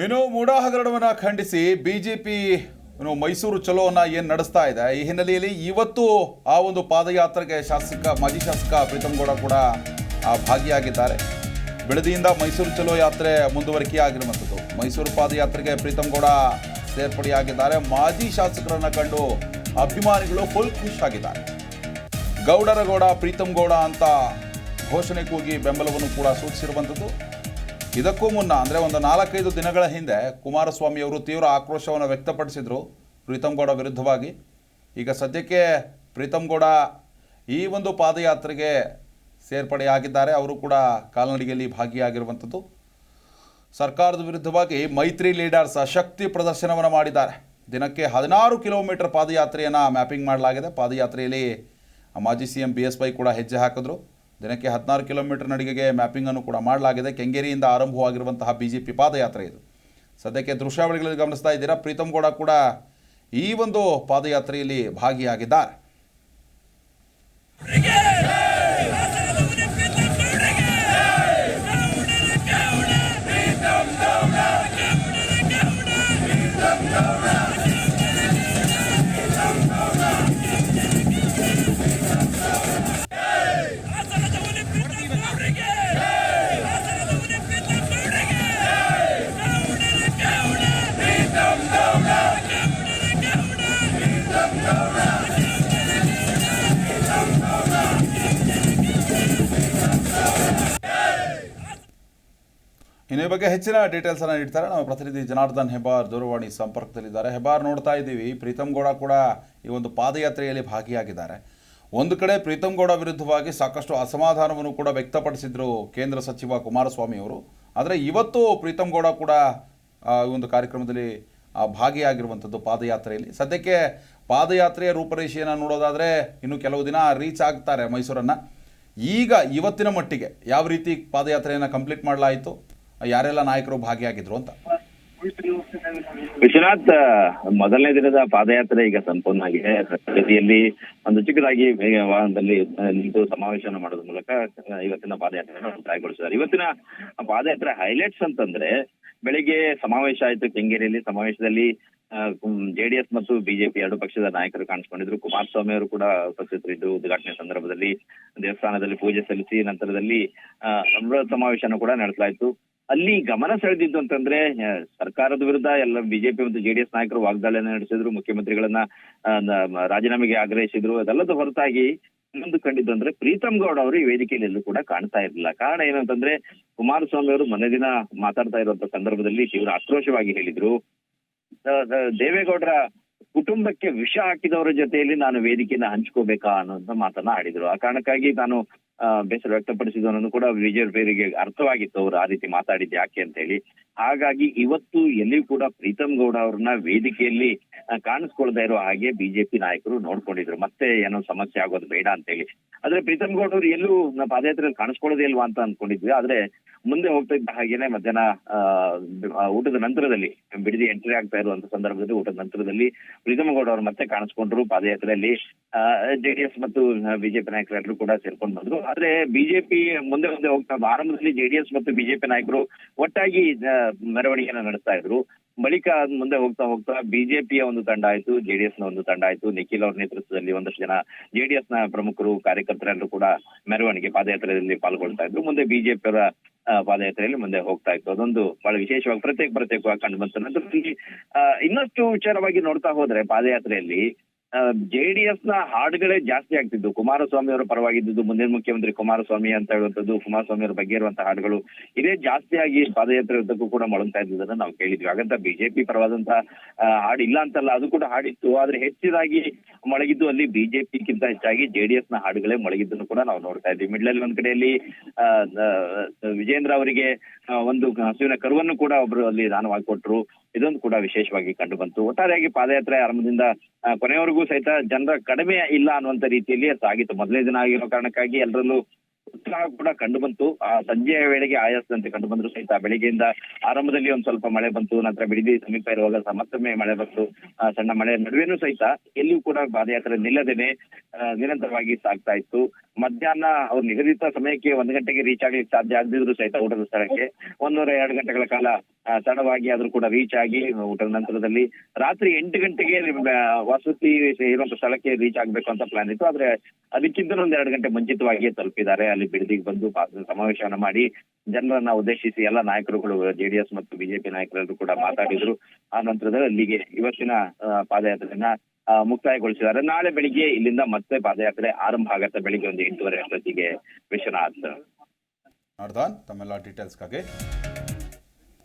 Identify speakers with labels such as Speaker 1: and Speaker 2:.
Speaker 1: ಇನ್ನು ಮೂಡಾ ಹಗರಣವನ್ನು ಖಂಡಿಸಿ ಬಿಜೆಪಿ ಮೈಸೂರು ಚಲೋನ ಏನು ನಡೆಸ್ತಾ ಇದೆ? ಈ ಹಿನ್ನೆಲೆಯಲ್ಲಿ ಇವತ್ತು ಆ ಒಂದು ಪಾದಯಾತ್ರೆಗೆ ಶಾಸಕ, ಮಾಜಿ ಶಾಸಕ ಪ್ರೀತಮ್ ಗೌಡ ಕೂಡ ಭಾಗಿಯಾಗಿದ್ದಾರೆ. ಬೆಳದಿಯಿಂದ ಮೈಸೂರು ಚಲೋ ಯಾತ್ರೆ ಮುಂದುವರಿಕೆಯಾಗಿರುವಂಥದ್ದು ಮೈಸೂರು ಪಾದಯಾತ್ರೆಗೆ ಪ್ರೀತಮ್ ಗೌಡ ಸೇರ್ಪಡೆಯಾಗಿದ್ದಾರೆ. ಮಾಜಿ ಶಾಸಕರನ್ನು ಕಂಡು ಅಭಿಮಾನಿಗಳು ಫುಲ್ ಖುಷಿಯಾಗಿದ್ದಾರೆ. ಗೌಡರ ಗೌಡ ಪ್ರೀತಮ್ ಗೌಡ ಅಂತ ಘೋಷಣೆ ಕೂಗಿ ಬೆಂಬಲವನ್ನು ಕೂಡ ಸೂಚಿಸಿರುವಂಥದ್ದು. ಇದಕ್ಕೂ ಮುನ್ನ, ಅಂದರೆ ಒಂದು ನಾಲ್ಕೈದು ದಿನಗಳ ಹಿಂದೆ ಕುಮಾರಸ್ವಾಮಿ ಅವರು ತೀವ್ರ ಆಕ್ರೋಶವನ್ನು ವ್ಯಕ್ತಪಡಿಸಿದರು ಪ್ರೀತಮ್ ಗೌಡ ವಿರುದ್ಧವಾಗಿ. ಈಗ ಸದ್ಯಕ್ಕೆ ಪ್ರೀತಮ್ ಗೌಡ ಈ ಒಂದು ಪಾದಯಾತ್ರೆಗೆ ಸೇರ್ಪಡೆಯಾಗಿದ್ದಾರೆ. ಅವರು ಕೂಡ ಕಾಲ್ನಡಿಗೆಯಲ್ಲಿ ಭಾಗಿಯಾಗಿರುವಂಥದ್ದು. ಸರ್ಕಾರದ ವಿರುದ್ಧವಾಗಿ ಮೈತ್ರಿ ಲೀಡರ್ಸ್ ಶಕ್ತಿ ಪ್ರದರ್ಶನವನ್ನು ಮಾಡಿದ್ದಾರೆ. ದಿನಕ್ಕೆ ಹದಿನಾರು ಕಿಲೋಮೀಟರ್ ಪಾದಯಾತ್ರೆಯನ್ನು ಮ್ಯಾಪಿಂಗ್ ಮಾಡಲಾಗಿದೆ. ಪಾದಯಾತ್ರೆಯಲ್ಲಿ ಮಾಜಿ C M B S Y ಕೂಡ ಹೆಜ್ಜೆ ಹಾಕಿದ್ರು. ದಿನಕ್ಕೆ ಹದಿನಾರು ಕಿಲೋಮೀಟರ್ ನಡಿಗೆಗೆ ಮ್ಯಾಪಿಂಗನ್ನು ಕೂಡ ಮಾಡಲಾಗಿದೆ. ಕೆಂಗೇರಿಯಿಂದ ಆರಂಭವಾಗಿರುವಂತಹ ಬಿ ಜೆ ಪಿ ಪಾದಯಾತ್ರೆ ಇದು. ಸದ್ಯಕ್ಕೆ ದೃಶ್ಯಾವಳಿಗಳಲ್ಲಿ ಗಮನಿಸ್ತಾ ಇದ್ದೀರಾ, ಪ್ರೀತಮ್ ಗೌಡ ಕೂಡ ಈ ಒಂದು ಪಾದಯಾತ್ರೆಯಲ್ಲಿ ಭಾಗಿಯಾಗಿದ್ದಾರೆ. ಇನ್ನು ಬಗ್ಗೆ ಹೆಚ್ಚಿನ ಡೀಟೇಲ್ಸ್ ಅನ್ನ ನೀಡ್ತಾರೆ. ನಮ್ಮ ಪ್ರತಿನಿಧಿ ಜನಾರ್ದನ್ ಹೆಬ್ಬಾರ್ ದೂರವಾಣಿ ಸಂಪರ್ಕದಲ್ಲಿದ್ದಾರೆ. ಹೆಬ್ಬಾರ್ ನೋಡ್ತಾ ಇದ್ದೀವಿ. ಪ್ರೀತಮ್ ಗೌಡ ಕೂಡ ಈ ಒಂದು ಪಾದಯಾತ್ರೆಯಲ್ಲಿ ಭಾಗಿಯಾಗಿದ್ದಾರೆ. ಒಂದು ಕಡೆ ಪ್ರೀತಮ್ ಗೌಡ ವಿರುದ್ಧವಾಗಿ ಸಾಕಷ್ಟು ಅಸಮಾಧಾನವನ್ನು ಕೂಡ ವ್ಯಕ್ತಪಡಿಸಿದ್ರು ಕೇಂದ್ರ ಸಚಿವ ಕುಮಾರಸ್ವಾಮಿ ಅವರು. ಆದರೆ ಇವತ್ತು ಪ್ರೀತಮ್ ಗೌಡ ಕೂಡ ಈ ಒಂದು ಕಾರ್ಯಕ್ರಮದಲ್ಲಿ ಭಾಗಿಯಾಗಿರುವಂಥದ್ದು ಪಾದಯಾತ್ರೆಯಲ್ಲಿ. ಸದ್ಯಕ್ಕೆ ಪಾದಯಾತ್ರೆಯ ರೂಪರೇಷೆಯನ್ನು ನೋಡೋದಾದರೆ ಇನ್ನು ಕೆಲವು ದಿನ ರೀಚ್ ಆಗ್ತಾರೆ ಮೈಸೂರನ್ನು. ಈಗ ಇವತ್ತಿನ ಮಟ್ಟಿಗೆ ಯಾವ ರೀತಿ ಪಾದಯಾತ್ರೆಯನ್ನು ಕಂಪ್ಲೀಟ್ ಮಾಡಲಾಯಿತು? ಯಾರೆಲ್ಲ ನಾಯಕರು ಭಾಗಿಯಾಗಿದ್ರು ಅಂತ?
Speaker 2: ವಿಶ್ವನಾಥ್ ಮೊದಲನೇ ದಿನದ ಪಾದಯಾತ್ರೆ ಈಗ ಸಂಪೂರ್ಣ ಆಗಿದೆ ಪ್ರಗತಿಯಲ್ಲಿ ಒಂದು ಚಿಕ್ಕದಾಗಿ ವಾಹನದಲ್ಲಿ ನಿಂತು ಸಮಾವೇಶನ ಮಾಡೋದ್ರ ಮೂಲಕ ಇವತ್ತಿನ ಪಾದಯಾತ್ರೆಯನ್ನು ಮುಕ್ತಾಯಗೊಳಿಸಿದ್ದಾರೆ ಇವತ್ತಿನ ಪಾದಯಾತ್ರೆ ಹೈಲೈಟ್ಸ್ ಅಂತಂದ್ರೆ, ಬೆಳಿಗ್ಗೆ ಸಮಾವೇಶ ಆಯ್ತು ಕೆಂಗೇರಿಯಲ್ಲಿ. ಸಮಾವೇಶದಲ್ಲಿ ಜೆಡಿಎಸ್ ಮತ್ತು ಬಿಜೆಪಿ ಎರಡು ಪಕ್ಷದ ನಾಯಕರು ಕಾಣಿಸ್ಕೊಂಡಿದ್ರು. ಕುಮಾರಸ್ವಾಮಿ ಅವರು ಕೂಡ ಉಪಸ್ಥಿತರಿದ್ದು. ಉದ್ಘಾಟನೆ ಸಂದರ್ಭದಲ್ಲಿ ದೇವಸ್ಥಾನದಲ್ಲಿ ಪೂಜೆ ಸಲ್ಲಿಸಿ, ನಂತರದಲ್ಲಿ ಅಮೃತ ಸಮಾವೇಶನ ಕೂಡ ನಡೆಸಲಾಯಿತು. ಅಲ್ಲಿ ಗಮನ ಸೆಳೆದಿದ್ದು ಅಂತಂದ್ರೆ ಸರ್ಕಾರದ ವಿರುದ್ಧ ಎಲ್ಲ ಬಿಜೆಪಿ ಮತ್ತು ಜೆಡಿಎಸ್ ನಾಯಕರು ವಾಗ್ದಾಳಿ ನಡೆಸಿದ್ರು, ಮುಖ್ಯಮಂತ್ರಿಗಳನ್ನ ರಾಜೀನಾಮೆಗೆ ಆಗ್ರಹಿಸಿದ್ರು. ಅದೆಲ್ಲದ ಹೊರತಾಗಿ ಇನ್ನೊಂದು ಕಂಡಿದ್ದು ಅಂದ್ರೆ ಪ್ರೀತಮ್ ಗೌಡ ಅವರು ಈ ವೇದಿಕೆಯಲ್ಲಿ ಎಲ್ಲೂ ಕೂಡ ಕಾಣ್ತಾ ಇರಲಿಲ್ಲ. ಕಾರಣ ಏನಂತಂದ್ರೆ ಕುಮಾರಸ್ವಾಮಿ ಅವರು ಮೊನ್ನೆ ದಿನ ಮಾತಾಡ್ತಾ ಇರುವಂತ ಸಂದರ್ಭದಲ್ಲಿ ತೀವ್ರ ಆಕ್ರೋಶವಾಗಿ ಹೇಳಿದ್ರು. ದೇವೇಗೌಡರ ಕುಟುಂಬಕ್ಕೆ ವಿಷ ಹಾಕಿದವರ ಜೊತೆಯಲ್ಲಿ ನಾನು ವೇದಿಕೆಯನ್ನ ಹಂಚ್ಕೋಬೇಕಾ ಅನ್ನೋಂತ ಮಾತನ್ನ ಆಡಿದ್ರು. ಆ ಕಾರಣಕ್ಕಾಗಿ ನಾನು ಬೇಸರ ವ್ಯಕ್ತಪಡಿಸಿದ್ದು ಅನ್ನೋದು ಕೂಡ ವಿಜಯ್ ಬೇರಿಗೆ ಅರ್ಥವಾಗಿತ್ತು ಅವರು ಆ ರೀತಿ ಮಾತಾಡಿದ್ದು ಯಾಕೆ ಅಂತ ಹೇಳಿ. ಹಾಗಾಗಿ ಇವತ್ತು ಎಲ್ಲಿಯೂ ಕೂಡ ಪ್ರೀತಮ್ ಗೌಡ ಅವ್ರನ್ನ ವೇದಿಕೆಯಲ್ಲಿ ಕಾಣಿಸ್ಕೊಳ್ತಾ ಇರೋ ಹಾಗೆ ಬಿಜೆಪಿ ನಾಯಕರು ನೋಡ್ಕೊಂಡಿದ್ರು. ಮತ್ತೆ ಏನೋ ಸಮಸ್ಯೆ ಆಗೋದು ಬೇಡ ಅಂತ ಹೇಳಿ ಆದ್ರೆ ಪ್ರೀತಮ್ ಗೌಡ್ ಅವರು ಎಲ್ಲೂ ಪಾದಯಾತ್ರೆಯಲ್ಲಿ ಕಾಣಿಸ್ಕೊಳ್ಳೋದೇ ಇಲ್ವಾ ಅಂತ ಅನ್ಕೊಂಡಿದ್ವಿ. ಆದ್ರೆ ಮುಂದೆ ಹೋಗ್ತಾ ಇದ್ದ ಹಾಗೇನೆ ಮಧ್ಯಾಹ್ನ ಊಟದ ನಂತರದಲ್ಲಿ, ಬಿಡದಿ ಎಂಟ್ರಿ ಆಗ್ತಾ ಇರುವಂತ ಸಂದರ್ಭದಲ್ಲಿ ಊಟದ ನಂತರದಲ್ಲಿ ಪ್ರೀತಮ್ ಗೌಡ ಅವರು ಮತ್ತೆ ಕಾಣಿಸ್ಕೊಂಡ್ರು ಪಾದಯಾತ್ರೆಯಲ್ಲಿ. ಜೆಡಿಎಸ್ ಮತ್ತು ಬಿಜೆಪಿ ನಾಯಕರೆಲ್ಲರೂ ಕೂಡ ಸೇರ್ಕೊಂಡು ಬಂದ್ರು. ಆದ್ರೆ ಬಿಜೆಪಿ ಮುಂದೆ ಮುಂದೆ ಹೋಗ್ತಾ, ಆರಂಭದಲ್ಲಿ ಜೆಡಿಎಸ್ ಮತ್ತು ಬಿಜೆಪಿ ನಾಯಕರು ಒಟ್ಟಾಗಿ ಮೆರವಣಿಗೆಯನ್ನ ನಡೆಸ್ತಾ ಇದ್ರು. ಬಳಿಕ ಮುಂದೆ ಹೋಗ್ತಾ ಹೋಗ್ತಾ ಬಿಜೆಪಿಯ ಒಂದು ತಂಡ ಆಯ್ತು ಜೆಡಿಎಸ್ನ ಒಂದು ತಂಡ ಆಯ್ತು. ನಿಖಿಲ್ ಅವರ ನೇತೃತ್ವದಲ್ಲಿ ಒಂದಷ್ಟು ಜನ ಜೆಡಿಎಸ್ನ ಪ್ರಮುಖರು, ಕಾರ್ಯಕರ್ತರೆಲ್ಲರೂ ಕೂಡ ಮೆರವಣಿಗೆ ಪಾದಯಾತ್ರೆಯಲ್ಲಿ ಪಾಲ್ಗೊಳ್ತಾ ಇದ್ರು. ಮುಂದೆ ಬಿಜೆಪಿ ಪಾದಯಾತ್ರೆಯಲ್ಲಿ ಮುಂದೆ ಹೋಗ್ತಾ ಇತ್ತು. ಅದೊಂದು ಬಹಳ ವಿಶೇಷವಾಗಿ ಪ್ರತ್ಯೇಕ ಪ್ರತ್ಯೇಕವಾಗಿ ಕಂಡು ಬಂತು. ನಂತರದಲ್ಲಿ ಇನ್ನಷ್ಟು ವಿಚಾರವಾಗಿ ನೋಡ್ತಾ ಹೋದ್ರೆ ಪಾದಯಾತ್ರೆಯಲ್ಲಿ ಜೆಡಿಎಸ್ನ ಹಾಡುಗಳೇ ಜಾಸ್ತಿ ಆಗ್ತಿದ್ದು. ಕುಮಾರಸ್ವಾಮಿ ಅವರ ಪರವಾಗಿದ್ದು ಮುಂದಿನ ಮುಖ್ಯಮಂತ್ರಿ ಕುಮಾರಸ್ವಾಮಿ ಅಂತ ಹೇಳುವಂತದ್ದು ಕುಮಾರಸ್ವಾಮಿ ಅವರ ಬಗ್ಗೆ ಇರುವಂತಹ ಹಾಡುಗಳು ಇದೇ ಜಾಸ್ತಿಯಾಗಿ ಪಾದಯಾತ್ರೆ ಉದ್ದಕ್ಕೂ ಕೂಡ ಮೊಳಗ್ತಾ ಇದ್ದುದನ್ನ ನಾವು ಕೇಳಿದ್ವಿ. ಹಾಗಂತ ಬಿಜೆಪಿ ಪರವಾದಂತಹ ಇಲ್ಲ ಅಂತಲ್ಲ ಅದು ಕೂಡ ಹಾಡಿತ್ತು. ಆದ್ರೆ ಹೆಚ್ಚಿದಾಗಿ ಮಳಗಿದ್ದು ಅಲ್ಲಿ ಬಿಜೆಪಿಗಿಂತ ಹೆಚ್ಚಾಗಿ ಜೆಡಿಎಸ್ನ ಹಾಡುಗಳೇ ಮಳಗಿದ್ದನ್ನು ಕೂಡ ನಾವು ನೋಡ್ತಾ ಇದ್ವಿ ಮಿಡ್ಲಲ್ಲಿ ಒಂದ್ ಕಡೆಯಲ್ಲಿ ವಿಜೇಂದ್ರ ಅವರಿಗೆ ಒಂದು ಹಸುವಿನ ಕರುವನ್ನು ಕೂಡ ಒಬ್ರು ಅಲ್ಲಿ ದಾನವಾಗಿ ಕೊಟ್ಟರು ಇದೊಂದು ಕೂಡ ವಿಶೇಷವಾಗಿ ಕಂಡು ಬಂತು. ಒಟ್ಟಾರೆಯಾಗಿ ಪಾದಯಾತ್ರೆ ಆರಂಭದಿಂದ ಆ, ಕೊನೆಯವರೆಗೂ ಸಹಿತ ಜನರ ಕಡಿಮೆ ಇಲ್ಲ ಅನ್ನುವಂತ ರೀತಿಯಲ್ಲಿ ಸಾಗಿತ್ತು. ಮೊದಲನೇ ದಿನ ಆಗಿರೋ ಕಾರಣಕ್ಕಾಗಿ ಎಲ್ಲರಲ್ಲೂ ಉತ್ಸಾಹ ಕೂಡ ಕಂಡು ಬಂತು. ಆ ಸಂಜೆಯ ವೇಳೆಗೆ ಆಯಾಸದಂತೆ ಕಂಡು ಬಂದ್ರು ಸಹಿತ. ಬೆಳಿಗ್ಗೆಯಿಂದ ಆರಂಭದಲ್ಲಿ ಒಂದ್ ಸ್ವಲ್ಪ ಮಳೆ ಬಂತು. ನಂತರ ಬಿಡದಿ ಸಮೀಪ ಇರುವಾಗ ಮತ್ತೊಮ್ಮೆ ಮಳೆ ಬಂತು. ಸಣ್ಣ ಮಳೆ ನಡುವೆನೂ ಸಹಿತ ಎಲ್ಲಿಯೂ ಕೂಡ ಪಾದಯಾತ್ರೆ ನಿಲ್ಲದೇನೆ ನಿರಂತರವಾಗಿ ಸಾಗ್ತಾ ಇತ್ತು. ಮಧ್ಯಾಹ್ನ ಅವ್ರು ನಿಗದಿತ ಸಮಯಕ್ಕೆ ಒಂದ್ ಗಂಟೆಗೆ ರೀಚ್ ಆಗ್ಲಿಕ್ಕೆ ಸಾಧ್ಯ ಆಗದಿದ್ರು ಸಹಿತ ಊಟದ ಸ್ಥಳಕ್ಕೆ. ಒಂದೂವರೆ, ಎರಡು ಗಂಟೆಗಳ ಕಾಲ ತಡವಾಗಿ ಆದ್ರೂ ಕೂಡ ರೀಚ್ ಆಗಿ, ಊಟದ ನಂತರದಲ್ಲಿ ರಾತ್ರಿ ಎಂಟು ಗಂಟೆಗೆ ವಸತಿ ಇರುವಂತ ಸ್ಥಳಕ್ಕೆ ರೀಚ್ ಆಗ್ಬೇಕು ಅಂತ ಪ್ಲಾನ್ ಇತ್ತು. ಆದ್ರೆ ಅದಕ್ಕಿಂತ ಒಂದ್ ಎರಡು ಗಂಟೆ ಮುಂಚಿತವಾಗಿಯೇ ತಲುಪಿದ್ದಾರೆ. ಅಲ್ಲಿ ಬಿಡದಿಗೆ ಬಂದು ಸಮಾವೇಶವನ್ನು ಮಾಡಿ ಜನರನ್ನ ಉದ್ದೇಶಿಸಿ ಎಲ್ಲ ನಾಯಕರುಗಳು ಜೆಡಿಎಸ್ ಮತ್ತು ಬಿಜೆಪಿ ನಾಯಕರೆಲ್ಲರೂ ಕೂಡ ಮಾತಾಡಿದ್ರು. ಆ ನಂತರದಲ್ಲಿ ಅಲ್ಲಿಗೆ ಇವತ್ತಿನ ಪಾದಯಾತ್ರೆಯನ್ನ ಮುಕ್ತಾಯಗೊಳಿಸಿದ್ದಾರೆ. ನಾಳೆ ಬೆಳಿಗ್ಗೆ ಇಲ್ಲಿಂದ ಮತ್ತೆ ಪಾದಯಾತ್ರೆ ಆರಂಭ ಆಗತ್ತೆ. ಬೆಳಿಗ್ಗೆ ಒಂದು ಎಂಟೂವರೆ ಅಷ್ಟೊತ್ತಿಗೆ ವಿಶ್ವನಾಥ್.
Speaker 1: ತಮ್ಮೆಲ್ಲ ಡೀಟೇಲ್ಸ್ಗಾಗಿ